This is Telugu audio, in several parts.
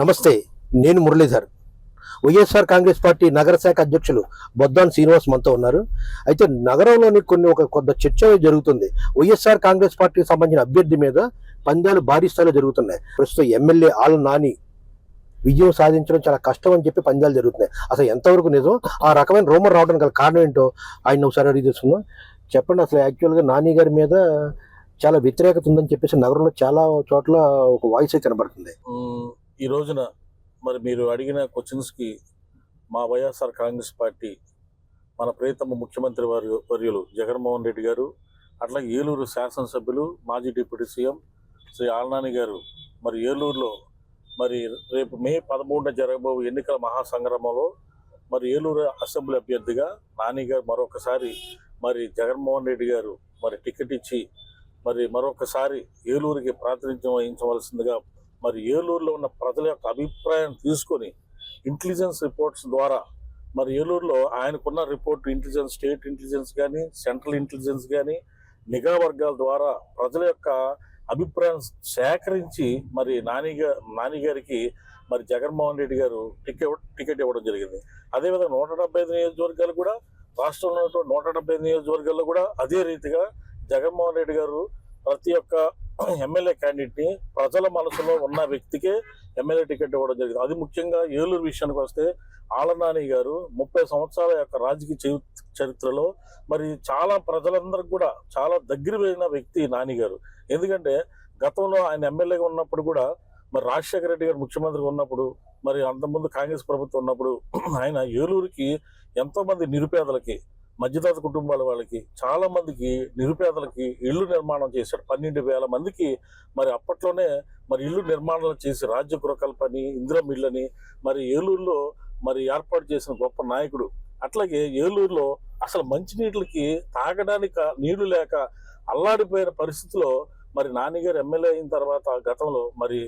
నమస్తే నేను మురళీధర్. వైఎస్ఆర్ కాంగ్రెస్ పార్టీ నగర శాఖ అధ్యక్షులు బొద్దాన్ శ్రీనివాస్ మనతో ఉన్నారు. అయితే నగరంలోని కొన్ని ఒక కొంత చర్చ జరుగుతుంది. వైఎస్ఆర్ కాంగ్రెస్ పార్టీకి సంబంధించిన అభ్యర్థి మీద పందాలు భారీ స్థాయిలో జరుగుతున్నాయి. ప్రస్తుతం ఎమ్మెల్యే ఆల్ నాని విజయం సాధించడం చాలా కష్టం అని చెప్పి పందాలు జరుగుతున్నాయి. అసలు ఎంతవరకు నిజం? ఆ రకమైన రోమర్ రావడానికి గల కారణం ఏంటో ఆయన ఒకసారి అడిగి తెలుసుకుందాం. చెప్పండి అసలు యాక్చువల్గా నాని గారి మీద చాలా వ్యతిరేకత ఉందని చెప్పేసి నగరంలో చాలా చోట్ల ఒక వాయిస్ అయితే కనబడుతుంది ఈ రోజున మరి మీరు అడిగిన క్వశ్చన్స్కి మా వైఎస్ఆర్ కాంగ్రెస్ పార్టీ మన ప్రియతమ ముఖ్యమంత్రి వారి వర్యులు జగన్మోహన్ రెడ్డి గారు అట్లాగే ఏలూరు శాసనసభ్యులు మాజీ డిప్యూటీ సీఎం శ్రీ ఆల్నాని గారు మరి ఏలూరులో మరి రేపు మే పదమూడున జరగబో ఎన్నికల మహాసంగ్రామంలో మరి ఏలూరు అసెంబ్లీ అభ్యర్థిగా నాని గారు మరొకసారి మరి జగన్మోహన్ రెడ్డి గారు మరి టికెట్ ఇచ్చి మరి మరొకసారి ఏలూరుకి ప్రాతినిధ్యం వహించవలసిందిగా మరి ఏలూరులో ఉన్న ప్రజల యొక్క అభిప్రాయం తీసుకొని ఇంటెలిజెన్స్ రిపోర్ట్స్ ద్వారా మరి ఏలూరులో ఆయనకున్న రిపోర్ట్ ఇంటెలిజెన్స్ స్టేట్ ఇంటెలిజెన్స్ కానీ సెంట్రల్ ఇంటెలిజెన్స్ కానీ నిఘా వర్గాల ద్వారా ప్రజల యొక్క అభిప్రాయం సేకరించి మరి నాని నానిగారికి మరి జగన్మోహన్ రెడ్డి గారు టికెట్ టికెట్ ఇవ్వడం జరిగింది. అదేవిధంగా నూట డెబ్బై ఐదు నియోజకవర్గాలు కూడా రాష్ట్రంలో నూట డెబ్బై ఐదు నియోజకవర్గాల్లో కూడా అదే రీతిగా జగన్మోహన్ రెడ్డి గారు ప్రతి ఒక్క ఎమ్మెల్యే క్యాండిడేట్ని ప్రజల మనసులో ఉన్న వ్యక్తికే ఎమ్మెల్యే టికెట్ ఇవ్వడం జరిగింది. అది ముఖ్యంగా ఏలూరు విషయానికి వస్తే ఆలనాని గారు ముప్పై సంవత్సరాల యొక్క రాజకీయ చరి- చరిత్రలో మరి చాలా ప్రజలందరికి కూడా చాలా దగ్గర వ్యక్తి నాని గారు. ఎందుకంటే గతంలో ఆయన ఎమ్మెల్యేగా ఉన్నప్పుడు కూడా మరి రాజశేఖర రెడ్డి గారు ముఖ్యమంత్రిగా ఉన్నప్పుడు మరి అంతకుముందు కాంగ్రెస్ ప్రభుత్వం ఉన్నప్పుడు ఆయన ఏలూరుకి ఎంతోమంది నిరుపేదలకి మధ్యతరగతి కుటుంబాల వాళ్ళకి చాలా మందికి నిరుపేదలకి ఇల్లు నిర్మాణం చేశాడు పన్నెండు వేల మందికి మరి అప్పట్లోనే మరి ఇల్లు నిర్మాణాలు చేసి రాజ్య గృహకల్పని ఇందిరం ఇళ్ళని మరి ఏలూరులో మరి ఏర్పాటు చేసిన గొప్ప నాయకుడు. అట్లాగే ఏలూరులో అసలు మంచినీటికి తాగడానికి నీళ్ళు లేక అల్లాడిపోయిన పరిస్థితిలో మరి నాన్నగారు ఎమ్మెల్యే అయిన తర్వాత గతంలో మరి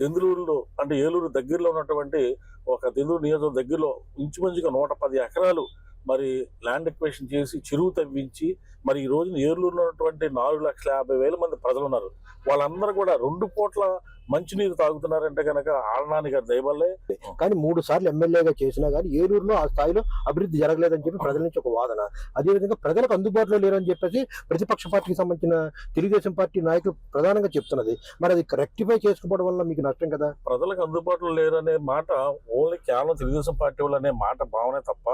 దెందులూరులో అంటే ఏలూరు దగ్గరలో ఉన్నటువంటి ఒక దెందులూరు నియోజకవర్గం దగ్గరలో ఇంచుమించుగా నూట పది ఎకరాలు మరి ల్యాండ్ ఎక్వేషన్ చేసి చెరువు తవ్వించి మరి ఈ రోజున ఏలూరులో ఉన్నటువంటి నాలుగు లక్షల యాభై వేల మంది ప్రజలు ఉన్నారు వాళ్ళందరూ కూడా రెండు పూట్ల మంచినీరు తాగుతున్నారంటే కనుక ఆలనాని గారి దయవల్లే. కానీ మూడు సార్లు ఎమ్మెల్యేగా చేసినా కానీ ఏలూరులో ఆ స్థాయిలో అభివృద్ధి జరగలేదని చెప్పి ప్రజల నుంచి ఒక వాదన. అదేవిధంగా ప్రజలకు అందుబాటులో లేరని చెప్పేసి ప్రతిపక్ష పార్టీకి సంబంధించిన తెలుగుదేశం పార్టీ నాయకులు ప్రధానంగా చెప్తున్నది. మరి అది రెక్టిఫై చేసుకోవడం వల్ల మీకు నష్టం కదా? ప్రజలకు అందుబాటులో లేరనే మాట ఓన్లీ కేవలం తెలుగుదేశం పార్టీ వాళ్ళు అనే మాట భావనే తప్ప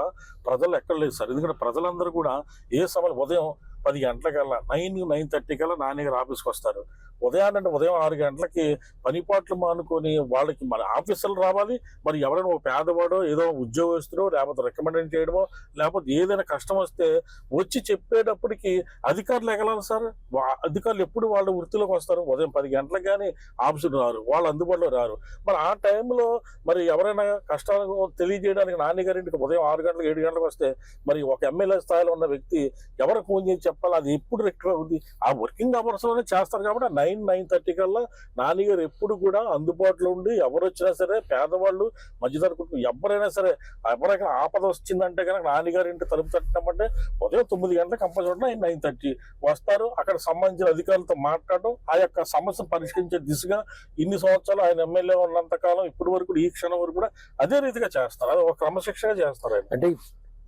ప్రజలు ఎక్కడ లేదు సార్. ఎందుకంటే ప్రజలందరూ కూడా ఏ సమయం ఉదయం పది గంటలకల్లా నైన్ నైన్ థర్టీ కల్లా నాన్నగారు ఆఫీస్కి వస్తారు. ఉదయాన్నే ఉదయం ఆరు గంటలకి పనిపాట్లు మానుకొని వాళ్ళకి మరి ఆఫీసర్లు రావాలి మరి ఎవరైనా ఒక పేదవాడో ఏదో ఉద్యోగస్తుడో లేకపోతే రికమెండేషన్ చేయడమో లేకపోతే ఏదైనా కష్టం వస్తే వచ్చి చెప్పేటప్పటికి అధికారులు ఎగలాలి సార్. వా- అధికారులు ఎప్పుడు వాళ్ళ వృత్తిలోకి వస్తారు? ఉదయం పది గంటలకు కానీ ఆఫీసులు రారు వాళ్ళు అందుబాటులో రారు. మరి ఆ టైంలో మరి ఎవరైనా కష్టాలు తెలియజేయడానికి నాన్నగారింటికి ఉదయం ఆరు గంటలకు ఏడు గంటలకు వస్తే మరి ఒక ఎమ్మెల్యే స్థాయిలో ఉన్న వ్యక్తి ఎవరు ఫోన్ చేసి చెప్పాలి. అది ఎప్పుడు రెక్టిఫై అవుతుంది ఆ వర్కింగ్ అవర్స్లోనే చేస్తారు కాబట్టి నైన్ నైన్ థర్టీ కల్లా నాన్నగారు ఎప్పుడు కూడా అందుబాటులో ఉండి ఎవరు వచ్చినా సరే పేదవాళ్ళు మధ్యతరగతి ఎవరైనా సరే ఎవరైనా ఆపద వచ్చిందంటే కనుక నాన్నగారి ఇంటి తలుపు తట్టినామంటే ఉదయం తొమ్మిది గంటలకు కంపల్సరీ నైన్ నైన్ థర్టీ వస్తారు. అక్కడ సంబంధించిన అధికారులతో మాట్లాడడం ఆ యొక్క సమస్య పరిష్కరించే దిశగా ఇన్ని సంవత్సరాలు ఆయన ఎమ్మెల్యే ఉన్నంత కాలం ఇప్పటి వరకు ఈ క్షణం వరకు కూడా అదే రీతిగా చేస్తారు. అది ఒక క్రమశిక్షగా చేస్తారు అంటే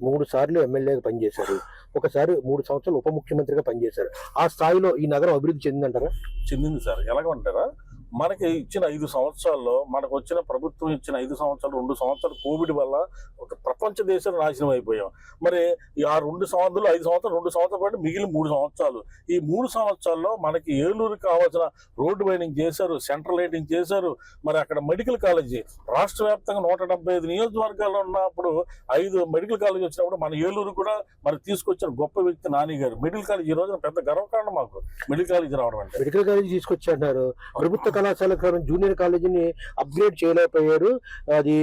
మూడు సార్లు ఎమ్మెల్యేగా పనిచేశారు. ఒకసారి మూడు సంవత్సరాలు ఉప ముఖ్యమంత్రిగా పనిచేశారు. ఆ స్థాయిలో ఈ నగరం అభివృద్ధి చెందిందంటారా? చెందింది సార్. ఎలాగంటారా మనకి ఇచ్చిన ఐదు సంవత్సరాల్లో మనకు వచ్చిన ప్రభుత్వం ఇచ్చిన ఐదు సంవత్సరాలు రెండు సంవత్సరాలు కోవిడ్ వల్ల ఒక ప్రపంచ దేశాలు నాశనం అయిపోయాం. మరి ఈ ఆ రెండు సంవత్సరాలు ఐదు సంవత్సరాలు రెండు సంవత్సరాలు పాటు మిగిలిన మూడు సంవత్సరాలు. ఈ మూడు సంవత్సరాల్లో మనకి ఏలూరుకి కావాల్సిన రోడ్డు వైడింగ్ చేశారు సెంట్రల్ లైటింగ్ చేశారు. మరి అక్కడ మెడికల్ కాలేజీ రాష్ట్ర వ్యాప్తంగా నూట డెబ్బై ఐదు నియోజకవర్గాల్లో ఉన్నప్పుడు ఐదు మెడికల్ కాలేజీ వచ్చినప్పుడు మన ఏలూరు కూడా మరి తీసుకొచ్చిన గొప్ప వ్యక్తి నాని గారు. మెడికల్ కాలేజ్ ఈ రోజున పెద్ద గర్వకారణం మాకు. మెడికల్ కాలేజీ రావడం అంటే. మెడికల్ కాలేజీ తీసుకొచ్చారు ప్రభుత్వ కళాశాల జూనియర్ కాలేజీని అప్గ్రేడ్ చేయలేకపోయారు. అది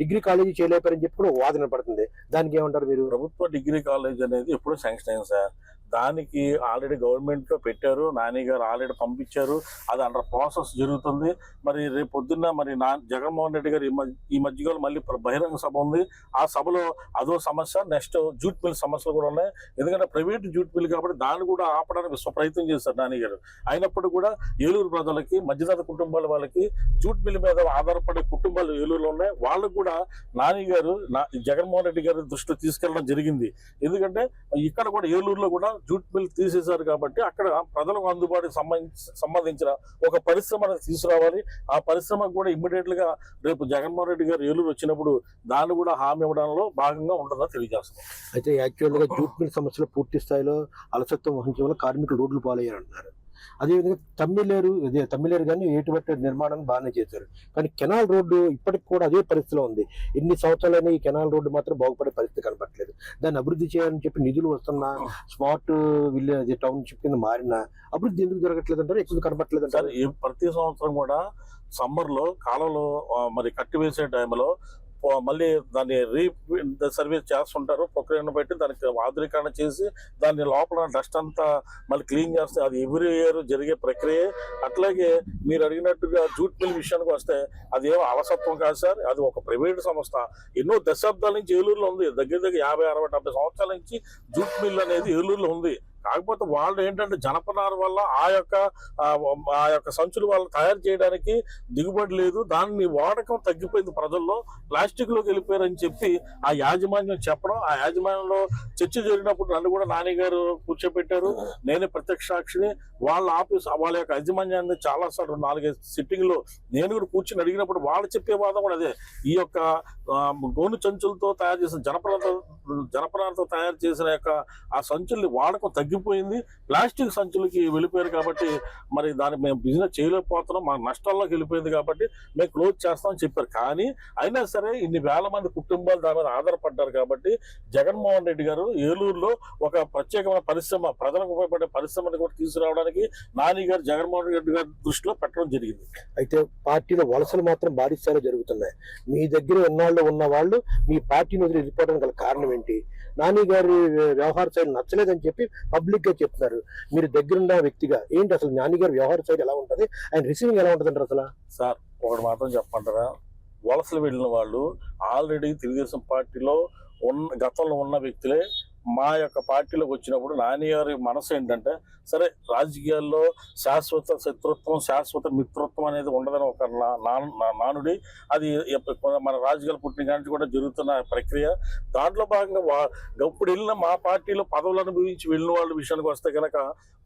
డిగ్రీ కాలేజీ చేయలేకపోయారని చెప్పి కూడా వాదన పడుతుంది. దానికి ఏమంటారు మీరు? ప్రభుత్వ డిగ్రీ కాలేజ్ అనేది ఎప్పుడూ శాంక్షన్ అయింది సార్. దానికి ఆల్రెడీ గవర్నమెంట్లో పెట్టారు నాని గారు ఆల్రెడీ పంపించారు అది అండర్ ప్రాసెస్ జరుగుతుంది. మరి రేపు పొద్దున్న మరి నా జగన్మోహన్ రెడ్డి గారు ఈ మధ్య ఈ మధ్యకాలం మళ్ళీ బహిరంగ సభ ఉంది. ఆ సభలో అదో సమస్య నెక్స్ట్ జూట్ మిల్ సమస్యలు కూడా ఉన్నాయి. ఎందుకంటే ప్రైవేట్ జూట్ మిల్ కాబట్టి దాన్ని కూడా ఆపడానికి విశ్వ ప్రయత్నం చేశారు నాని గారు. అయినప్పుడు కూడా ఏలూరు ప్రజలకి మధ్యతర కుటుంబాల వాళ్ళకి జూట్ మిల్ మీద ఆధారపడే కుటుంబాలు ఏలూరులో ఉన్నాయి. వాళ్ళకు కూడా నాని గారు నా జగన్మోహన్ రెడ్డి గారి దృష్టిలో తీసుకెళ్ళడం జరిగింది. ఎందుకంటే ఇక్కడ కూడా ఏలూరులో కూడా జూట్ మిల్ తీసేశారు కాబట్టి అక్కడ ప్రజలకు అందుబాటుకి సంబంధించి సంబంధించిన ఒక పరిశ్రమ తీసుకురావాలి. ఆ పరిశ్రమకు కూడా ఇమ్మీడియట్గా రేపు జగన్మోహన్ రెడ్డి గారు ఏలూరు వచ్చినప్పుడు దాన్ని కూడా హామీ ఇవ్వడంలో భాగంగా ఉంటుందని తెలియజేస్తున్నాం. అయితే యాక్చువల్గా జూట్ మిల్ సమస్యలు పూర్తి స్థాయిలో అలసత్వం వహించడం వల్ల కార్మికులు రోడ్లు పాలయ్యారంటున్నారు. అదేవిధంగా తమ్మిలేరు ఇదే తమ్మిలేరు కానీ ఎటువంటి నిర్మాణం బాగానే చేశారు. కానీ కెనాల్ రోడ్డు ఇప్పటికి కూడా అదే పరిస్థితిలో ఉంది. ఎన్ని సంవత్సరాలైనా ఈ కెనాల్ రోడ్డు మాత్రం బాగుపడే పరిస్థితి కనపట్లేదు దాన్ని అభివృద్ధి చేయాలని చెప్పి నిధులు వస్తున్నా స్మార్ట్ విలేజ్ టౌన్షిప్ కింద మారిన అభివృద్ధి ఎందుకు జరగట్లేదు అంటారు? ఎక్కువ కనపట్లేదు అంటారు? ప్రతి సంవత్సరం కూడా సమ్మర్లో కాలంలో మరి కట్టివేసే టైంలో మళ్ళీ దాన్ని రీ సర్వీస్ చేస్తుంటారు. ప్రక్రియను పెట్టి దానికి ఆధునీకరణ చేసి దాని లోపల డస్ట్ అంతా మళ్ళీ క్లీన్ చేస్తే అది ఎవ్రీ ఇయర్ జరిగే ప్రక్రియ. అట్లాగే మీరు అడిగినట్టుగా జూట్ మిల్ విషయానికి వస్తే అది ఏమో అలసత్వం కాదు సార్. అది ఒక ప్రైవేట్ సంస్థ. ఎన్నో దశాబ్దాల నుంచి ఏలూరులో ఉంది. దగ్గర దగ్గర యాభై అరవై డెబ్బై సంవత్సరాల నుంచి జూట్ మిల్ అనేది ఏలూరులో ఉంది. కాకపోతే వాళ్ళు ఏంటంటే జనపనార వల్ల ఆ యొక్క ఆ, యొక్క సంచులు వాళ్ళు తయారు చేయడానికి దిగుబడి లేదు. దాన్ని వాడకం తగ్గిపోయింది ప్రజల్లో. ప్లాస్టిక్లోకి వెళ్ళిపోయారని చెప్పి ఆ యాజమాన్యం చెప్పడం ఆ యాజమాన్యంలో చర్చ జరిగినప్పుడు నన్ను కూడా నాని గారు కూర్చోబెట్టారు. నేనే ప్రత్యక్ష సాక్షిని. వాళ్ళ ఆఫీస్ వాళ్ళ యొక్క యాజమాన్యాన్ని చాలా సార్లు నాలుగైదు సిట్టింగ్లో నేను కూడా కూర్చొని అడిగినప్పుడు వాళ్ళు చెప్పే వాదం కూడా అదే. ఈ యొక్క గోను సంచులతో తయారు చేసిన జనపనార జనపనారతో తయారు చేసిన యొక్క ఆ సంచుల్ని వాడకం తగ్గిపోయింది ప్లాస్టిక్ సంచులకి వెళ్ళిపోయారు కాబట్టి మరి దాన్ని మేము బిజినెస్ చేయలేకపోతున్నాం. మా నష్టాల్లోకి వెళ్ళిపోయింది కాబట్టి మేము క్లోజ్ చేస్తామని చెప్పారు. కానీ అయినా సరే ఇన్ని వేల మంది కుటుంబాలు దాని మీద ఆధారపడ్డారు కాబట్టి జగన్మోహన్ రెడ్డి గారు ఏలూరులో ఒక ప్రత్యేకమైన పరిశ్రమ ప్రజలకు ఉపయోగపడే పరిశ్రమని కూడా తీసుకురావడానికి నాని గారు జగన్మోహన్ రెడ్డి గారి దృష్టిలో పెట్టడం జరిగింది. అయితే పార్టీలో వలసలు మాత్రం భారీ స్థాయిలో జరుగుతున్నాయి. మీ దగ్గర ఎన్నాళ్ళు ఉన్న వాళ్ళు మీ పార్టీని వదిలి వెళ్ళిపోవడానికి గల కారణం ఏంటి? నాని గారి వ్యవహార శైలి నచ్చలేదని చెప్పి పబ్లిక్గా చెప్తున్నారు. మీరు దగ్గరున్న వ్యక్తిగా ఏంటి అసలు నాని గారి వ్యవహార శైలి ఎలా ఉంటది? ఆయన రిసీవింగ్ ఎలా ఉంటుంది అసలు? సార్ ఒకటి మాత్రం చెప్పమంటారా? వలసలు వెళ్ళిన వాళ్ళు ఆల్రెడీ తెలుగుదేశం పార్టీలో ఉన్న గతంలో ఉన్న వ్యక్తులే మా యొక్క పార్టీలోకి వచ్చినప్పుడు నాని గారి మనసు ఏంటంటే సరే రాజకీయాల్లో శాశ్వత శత్రుత్వం శాశ్వత మిత్రత్వం అనేది ఉండదని ఒక నా- నా- నానుడి అది మన రాజకీయాలు పుట్టిన కానీ కూడా జరుగుతున్న ప్రక్రియ. దాంట్లో భాగంగా వా ఇప్పుడు వెళ్ళిన మా పార్టీలో పదవులు అనుభవించి వెళ్ళిన వాళ్ళ విషయానికి వస్తే కనుక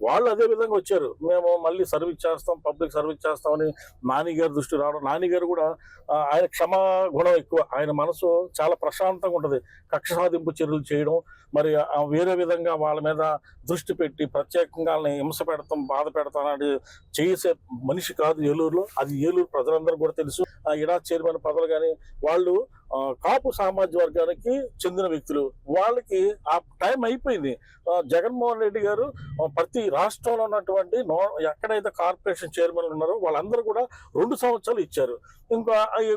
వాళ్ళు అదే విధంగా వచ్చారు. మేము మళ్ళీ సర్వీస్ చేస్తాం పబ్లిక్ సర్వీస్ చేస్తామని నానిగారి దృష్టి రావడం. నానిగారు కూడా ఆయన క్షమా గుణం ఎక్కువ. ఆయన మనసు చాలా ప్రశాంతంగా ఉంటుంది. కక్ష సాధింపు చర్యలు చేయడం. మరి వేరే విధంగా వాళ్ళ మీద దృష్టి పెట్టి ప్రత్యేకంగా వాళ్ళని హింస పెడతాం బాధ పెడతాం అనేది చేసే మనిషి కాదు ఏలూరులో. అది ఏలూరు ప్రజలందరూ కూడా తెలుసు. ఆ ఇడా చైర్మన్ పదవులు కానీ వాళ్ళు కాపు సామాజిక వర్గానికి చెందిన వ్యక్తులు. వాళ్ళకి ఆ టైం అయిపోయింది. జగన్మోహన్ రెడ్డి గారు ప్రతి రాష్ట్రంలో ఉన్నటువంటి నో ఎక్కడైతే కార్పొరేషన్ చైర్మన్ ఉన్నారో వాళ్ళందరూ కూడా రెండు సంవత్సరాలు ఇచ్చారు. ఇంకా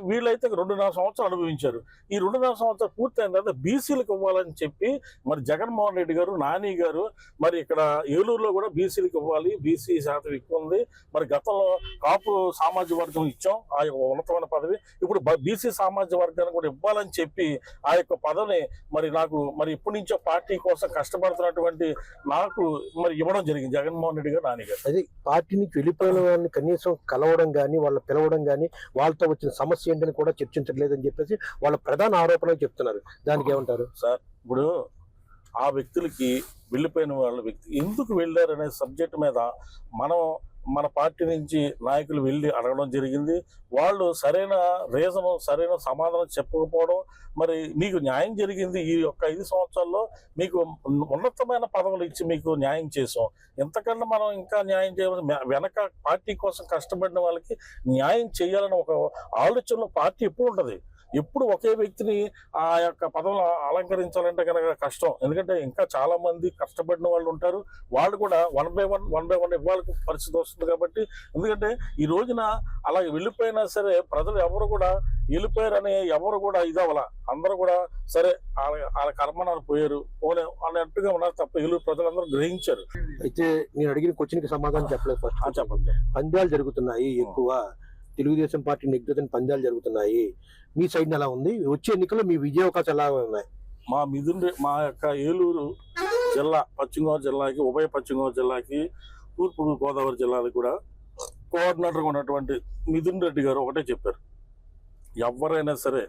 వీళ్ళైతే రెండున్నర సంవత్సరాలు అనుభవించారు. ఈ రెండున్నర సంవత్సరాలు పూర్తయిన తర్వాత బీసీలకు ఇవ్వాలని చెప్పి మరి జగన్మోహన్ రెడ్డి గారు నాని గారు మరి ఇక్కడ ఏలూరులో కూడా బీసీలకు ఇవ్వాలి. బీసీ శాతం ఎక్కువ ఉంది. మరి గతంలో కాపు సామాజిక వర్గం ఇచ్చాం. ఆ యొక్క ఉన్నతమైన పదవి. ఇప్పుడు బీసీ సామాజిక వర్గానికి కూడా ఇవ్వాలని చెప్పి ఆ యొక్క పదవిని మరి నాకు మరి ఇప్పటి నుంచో పార్టీ కోసం కష్టపడుతున్నటువంటి నాకు మరి ఇవ్వడం జరిగింది. జగన్మోహన్ రెడ్డి గారు నాని గారు. అదే పార్టీ నుంచి వెళ్ళిపోయిన వాళ్ళని కనీసం కలవడం కానీ వాళ్ళ పిలవడం కానీ వాళ్ళతో వచ్చిన సమస్య ఏంటని కూడా చర్చించట్లేదని చెప్పేసి వాళ్ళ ప్రధాన ఆరోపణలు చెప్తున్నారు. దానికి ఏమంటారు? సార్ ఇప్పుడు ఆ వ్యక్తులకి వెళ్ళిపోయిన వాళ్ళ వ్యక్తి ఎందుకు వెళ్ళారు అనే సబ్జెక్ట్ మీద మనం మన పార్టీ నుంచి నాయకులు వెళ్ళి అడగడం జరిగింది. వాళ్ళు సరైన రీజను సరైన సమాధానం చెప్పకపోవడం మరి మీకు న్యాయం జరిగింది ఈ యొక్క ఐదు సంవత్సరాల్లో. మీకు ఉన్నతమైన పదవులు ఇచ్చి మీకు న్యాయం చేసాం ఎంతకన్నా మనం ఇంకా న్యాయం చేయవలసి వెనక పార్టీ కోసం కష్టపడిన వాళ్ళకి న్యాయం చేయాలని ఒక ఆలోచనలో పార్టీ ఎప్పుడు ఉంటుంది ఎప్పుడు ఒకే వ్యక్తిని ఆ యొక్క పదవులు అలంకరించాలంటే కనుక కష్టం. ఎందుకంటే ఇంకా చాలా మంది కష్టపడిన వాళ్ళు ఉంటారు. వాళ్ళు కూడా one by one one by one ఇవ్వాల్సిన పరిస్థితి వస్తుంది కాబట్టి. ఎందుకంటే ఈ రోజున అలా వెళ్ళిపోయినా సరే ప్రజలు ఎవరు కూడా వెళ్ళిపోయారని ఎవరు కూడా ఇదవల అందరూ కూడా సరే వాళ్ళ వాళ్ళ కర్మనాలు పోయారు. పోనే అన్నట్టుగా ఉన్నారు తప్ప వీళ్ళు ప్రజలందరూ గ్రహించారు. అయితే నేను అడిగిన క్వశ్చన్కి సమాధానం చెప్పలేదు ఫస్ట్ చెప్పండి పందాలు జరుగుతున్నాయి ఎక్కువ. తెలుగుదేశం పార్టీ నెగ్గుతున్న పందాలు జరుగుతున్నాయి. మీ సైడ్ ఎలా ఉంది? వచ్చే ఎన్నికల్లో మీ విజయ అవకాశాలు ఎలా ఉన్నాయి? మా మిథున్ మా యొక్క ఏలూరు జిల్లా పశ్చిమ గోదావరి జిల్లాకి ఉభయ పశ్చిమ గోదావరి జిల్లాకి తూర్పు గోదావరి జిల్లాలకు కూడా కోఆర్డినేటర్గా ఉన్నటువంటి మిథున్ రెడ్డి గారు ఒకటే చెప్పారు. ఎవరైనా సరే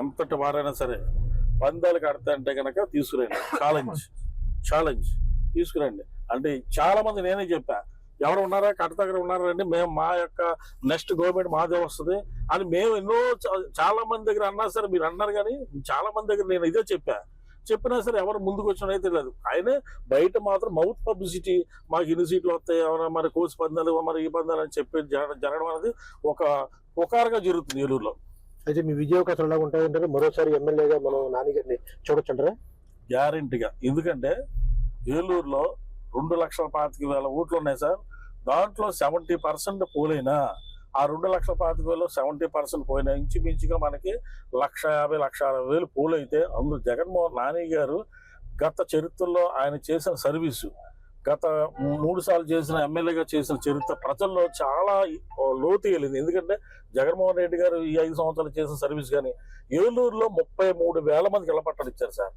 ఎంతటి వారైనా సరే పందాలు కడతా అంటే కనుక తీసుకురండి. ఛాలెంజ్ ఛాలెంజ్ తీసుకురండి. అంటే చాలా మంది నేనే చెప్పా ఎవరు ఉన్నారా? కడత దగ్గర ఉన్నారా అండి మేము మా యొక్క నెక్స్ట్ గవర్నమెంట్ మాదే వస్తుంది. అని మేము ఎన్నో చాలా మంది దగ్గర అన్నా సరే మీరు అన్నారు కానీ చాలా మంది దగ్గర నేను ఇదే చెప్పా. చెప్పినా సరే ఎవరు ముందుకు వచ్చిన లేదు ఆయనే బయట మాత్రం మౌత్ పబ్లిసిటీ మాకు ఇన్ని సీట్లు వస్తాయి ఏమైనా మరి కోసి పందాలు మరి ఈ పందాలు అని చెప్పి జరగ- జరగడం అనేది ఒక పుకారుగా జరుగుతుంది ఏలూరులో. అయితే మీ విజయ అవకాశాలు ఎలా ఉంటాయంటే మరోసారి ఎమ్మెల్యేగా మనం నాన్నగారిని చూడొచ్చంటారా గ్యారెంటీగా. ఎందుకంటే ఏలూరులో రెండు లక్షల పాతిక వేల ఓట్లు ఉన్నాయి సార్. దాంట్లో సెవెంటీ పర్సెంట్ పోలైనా ఆ రెండు లక్షల పాతిక వేలు సెవెంటీ పర్సెంట్ పోయినా ఇంచుమించుగా మనకి లక్ష యాభై లక్ష అరవై వేలు పోలైతే అందులో జగన్మోహన్ నాని గారు గత చరిత్రలో ఆయన చేసిన సర్వీసు గత మూడు సార్లు చేసిన ఎమ్మెల్యేగా చేసిన చరిత్ర ప్రజల్లో చాలా లోతు వెళ్ళింది ఎందుకంటే జగన్మోహన్ రెడ్డి గారు ఈ ఐదు సంవత్సరాలు చేసిన సర్వీస్ కానీ ఏలూరులో ముప్పై మూడు వేల మందికి ఇళ్ళపట్టాలు ఇచ్చారు సార్.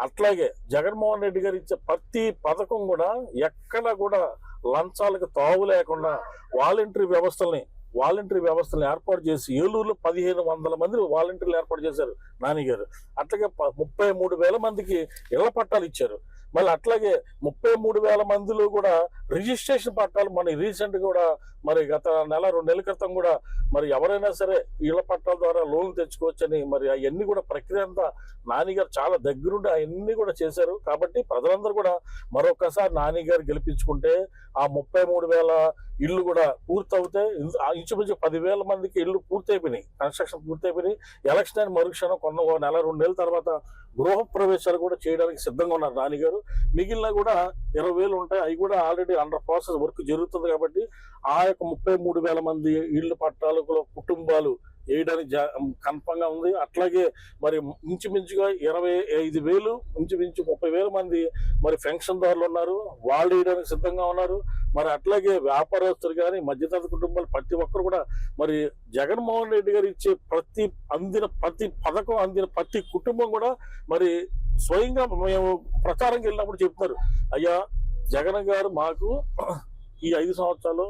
అట్లాగే జగన్మోహన్ రెడ్డి గారు ఇచ్చే ప్రతి పథకం కూడా ఎక్కడ కూడా లంచాలకు తావు లేకుండా వాలంటరీ వ్యవస్థల్ని వాలంటరీ వ్యవస్థలను ఏర్పాటు చేసి ఏలూరులో పదిహేను వందల మంది వాలంటీర్లు ఏర్పాటు చేశారు నాని గారు. అట్లాగే ప- ముప్పై మూడు వేల మందికి ఇళ్ళ పట్టాలు ఇచ్చారు. మళ్ళీ అట్లాగే ముప్పై మూడు వేల మందిలో కూడా రిజిస్ట్రేషన్ పట్టాలు మన రీసెంట్ కూడా మరి గత నెల రెండు నెలల క్రితం కూడా మరి ఎవరైనా సరే ఇళ్ళ పట్టాల ద్వారా లోన్లు తెచ్చుకోవచ్చని మరి అవన్నీ కూడా ప్రక్రియ అంతా నానిగారు చాలా దగ్గరుండి అవన్నీ కూడా చేశారు. కాబట్టి ప్రజలందరూ కూడా మరొకసారి నానిగారు గెలిపించుకుంటే ఆ ముప్పై మూడు వేల ఇల్లు కూడా పూర్తవుతాయి ఇంచు- ఇంచుమించు పదివేల మందికి ఇల్లు పూర్తయిపోయినాయి. కన్స్ట్రక్షన్ పూర్తయిపోయినాయి. ఎలక్షన్ అయిన మరుక్షణం కొన్న నెల రెండు నెలల తర్వాత గృహ ప్రవేశాలు కూడా చేయడానికి సిద్ధంగా ఉన్నారు నాని గారు మిగిలిన కూడా ఇరవై వేలు ఉంటాయి. అవి కూడా ఆల్రెడీ అండర్ ప్రాసెస్ వర్క్ జరుగుతుంది కాబట్టి ఆ యొక్క ముప్పై మూడు వేల మంది ఇళ్ళు పట్టాలకు కుటుంబాలు వేయడానికి కన్ఫర్మ్గా ఉంది. అట్లాగే మరి ఇంచుమించుగా ఇరవై ఐదు వేలు ఇంచుమించు ముప్పై వేల మంది మరి పెన్షన్దారులు ఉన్నారు. వాళ్ళు వేయడానికి సిద్ధంగా ఉన్నారు. మరి అట్లాగే వ్యాపారస్తులు కానీ మధ్యతరగతి కుటుంబాలు ప్రతి ఒక్కరు కూడా మరి జగన్మోహన్ రెడ్డి గారు ఇచ్చే ప్రతి అందిన ప్రతి పథకం అందిన ప్రతి కుటుంబం కూడా మరి స్వయంగా మేము ప్రచారంకి వెళ్ళినప్పుడు చెప్తున్నారు అయ్యా జగన్ గారు మాకు ఈ ఐదు సంవత్సరాలు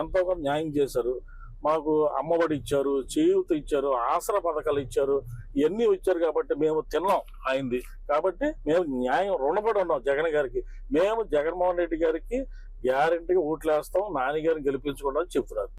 ఎంతో కొంత న్యాయం చేశారు. మాకు అమ్మఒడి ఇచ్చారు చేయూత ఇచ్చారు ఆసర పథకాలు ఇచ్చారు ఇవన్నీ ఇచ్చారు కాబట్టి మేము తిన్నాం అయింది. కాబట్టి మేము న్యాయం రుణపడి ఉన్నాం జగన్ గారికి. మేము జగన్మోహన్ రెడ్డి గారికి గ్యారంటీగా ఓట్లు వేస్తాం నాని గారిని చెప్తున్నారు.